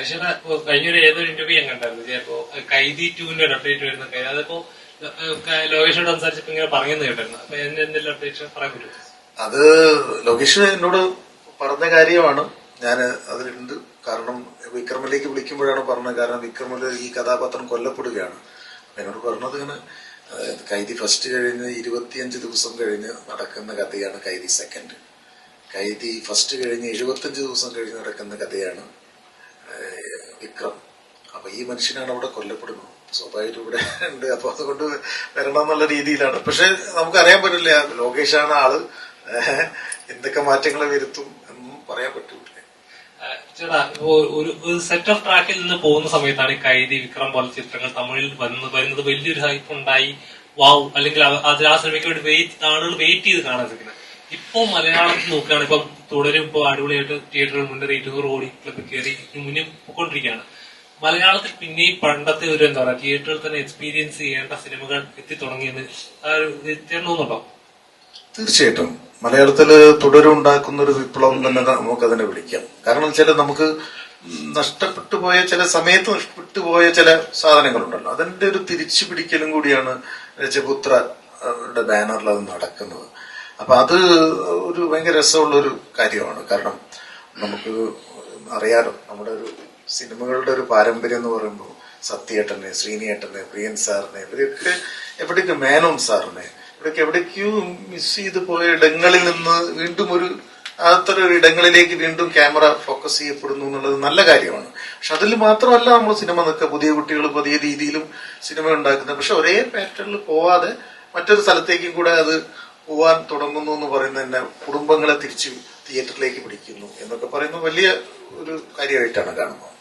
ഇപ്പൊ കഴിഞ്ഞൊരു ഏതൊരു ഇന്റർവ്യൂ ഞാൻ കണ്ടായിരുന്നു. കൈദി ടൂവിന്റെ ഒരു അപ്ഡേറ്റ് വരുന്ന കാര്യം അതിപ്പോ ലോകേഷോട് സംസാരിച്ചപ്പോ ഇങ്ങനെ പറഞ്ഞെന്ന് കേട്ടായിരുന്നു. അപ്പൊ എന്റെ എന്തെങ്കിലും അപ്ഡേറ്റ് പറയാൻ പറ്റുമോ അത് ലോകേഷ് എന്നോട് പറഞ്ഞ കാര്യമാണ്. ഞാൻ അതിലുണ്ട്. കാരണം വിക്രമിലേക്ക് വിളിക്കുമ്പോഴാണ് പറഞ്ഞത് കാരണം വിക്രമിൽ ഈ കഥാപാത്രം കൊല്ലപ്പെടുകയാണ്. എന്നോട് പറഞ്ഞത് ഇങ്ങനെ കൈതി ഫസ്റ്റ് കഴിഞ്ഞ് ഇരുപത്തിയഞ്ച് ദിവസം കഴിഞ്ഞ് നടക്കുന്ന കഥയാണ് കൈതി സെക്കൻഡ് കൈതി ഫസ്റ്റ് കഴിഞ്ഞ് എഴുപത്തിയഞ്ച് ദിവസം കഴിഞ്ഞ് നടക്കുന്ന കഥയാണ് ഈ മനുഷ്യനാണ് അവിടെ കൊല്ലപ്പെടുന്നത്. സ്വാഭാവികം ഇവിടെ ഉണ്ട്. അപ്പൊ അതുകൊണ്ട് വരണം എന്നുള്ള രീതിയിലാണ്. പക്ഷെ നമുക്ക് അറിയാൻ പറ്റില്ല. ലോകേഷാണ് ആൾ. എന്തൊക്കെ മാറ്റങ്ങൾ വരുത്തും എന്നും പറയാൻ പറ്റൂല. ചേട്ടാ ഒരു സെറ്റ് ഓഫ് ട്രാക്കിൽ നിന്ന് പോകുന്ന സമയത്താണ് കൈതി വിക്രം പോലെ ചിത്രങ്ങൾ തമിഴിൽ വന്ന് വരുന്നത് വലിയൊരു ഹൈപ്പ് ഉണ്ടായി. വാവ് അല്ലെങ്കിൽ അത് ആ സിനിമയ്ക്ക് വേണ്ടി വെയിറ്റ് ആളുകൾ വെയിറ്റ് ചെയ്ത് കാണാൻ ശ്രമിക്കുന്നത് ഇപ്പൊ മലയാളത്തിൽ നോക്കുകയാണ് ഇപ്പൊ തുടരും. ഇപ്പൊ അടിപൊളിയായിട്ട് തിയേറ്ററിൽ മുന്നേറി ഇരുന്നൂറ് കോടികളൊക്കെ കയറി മുന്നിൽ പോയിക്കൊണ്ടിരിക്കുകയാണ്. മലയാളത്തിൽ പിന്നെയും പണ്ടത്തെ ഒരു എന്താ പറയുക തിയേറ്ററിൽ തന്നെ എക്സ്പീരിയൻസ് ചെയ്യേണ്ട സിനിമകൾ എത്തി തുടങ്ങിയെന്ന് തോന്നുന്നുണ്ടോ തീർച്ചയായിട്ടും. മലയാളത്തിൽ തുടരുണ്ടാക്കുന്ന ഒരു വിപ്ലവം തന്നെ നമുക്ക് അതിനെ വിളിക്കാം. കാരണം വെച്ചാൽ നമുക്ക് നഷ്ടപ്പെട്ടു പോയ ചില സമയത്ത് നഷ്ടപ്പെട്ടു പോയ ചില സാധനങ്ങളുണ്ടല്ലോ. അതിന്റെ ഒരു തിരിച്ചു പിടിക്കലും കൂടിയാണ് രജപുത്രയുടെ ബാനറിൽ അത് നടക്കുന്നത്. അപ്പൊ അത് ഒരു ഭയങ്കര രസമുള്ള ഒരു കാര്യമാണ്. കാരണം നമുക്ക് അറിയാലോ നമ്മുടെ ഒരു സിനിമകളുടെ ഒരു പാരമ്പര്യം എന്ന് പറയുമ്പോൾ സത്യേട്ടനെ ശ്രീനിയേട്ടനെ പ്രിയൻ സാറിനെ ഇവരെയൊക്കെ എവിടേക്ക് മേനോൻ സാറിനെ ഇവരൊക്കെ എവിടേക്കോ മിസ് ചെയ്ത് പോയ ഇടങ്ങളിൽ നിന്ന് വീണ്ടും ഒരു അത്തരം ഒരു ഇടങ്ങളിലേക്ക് വീണ്ടും ക്യാമറ ഫോക്കസ് ചെയ്യപ്പെടുന്നു എന്നുള്ളത് നല്ല കാര്യമാണ്. പക്ഷെ അതിൽ മാത്രമല്ല നമ്മൾ സിനിമ നിൽക്കുക. പുതിയ കുട്ടികൾ പുതിയ രീതിയിലും സിനിമ ഉണ്ടാക്കുന്നത്. പക്ഷെ ഒരേ പാറ്റേണിൽ പോവാതെ മറ്റൊരു സ്ഥലത്തേക്കും കൂടെ അത് പോവാൻ തുടങ്ങുന്നു എന്ന് പറയുന്നത് തന്നെ കുടുംബങ്ങളെ തിരിച്ചു തിയേറ്ററിലേക്ക് പിടിക്കുന്നു എന്നൊക്കെ പറയുന്നത് വലിയ ഒരു കാര്യമായിട്ടാണ് കാണുന്നത്.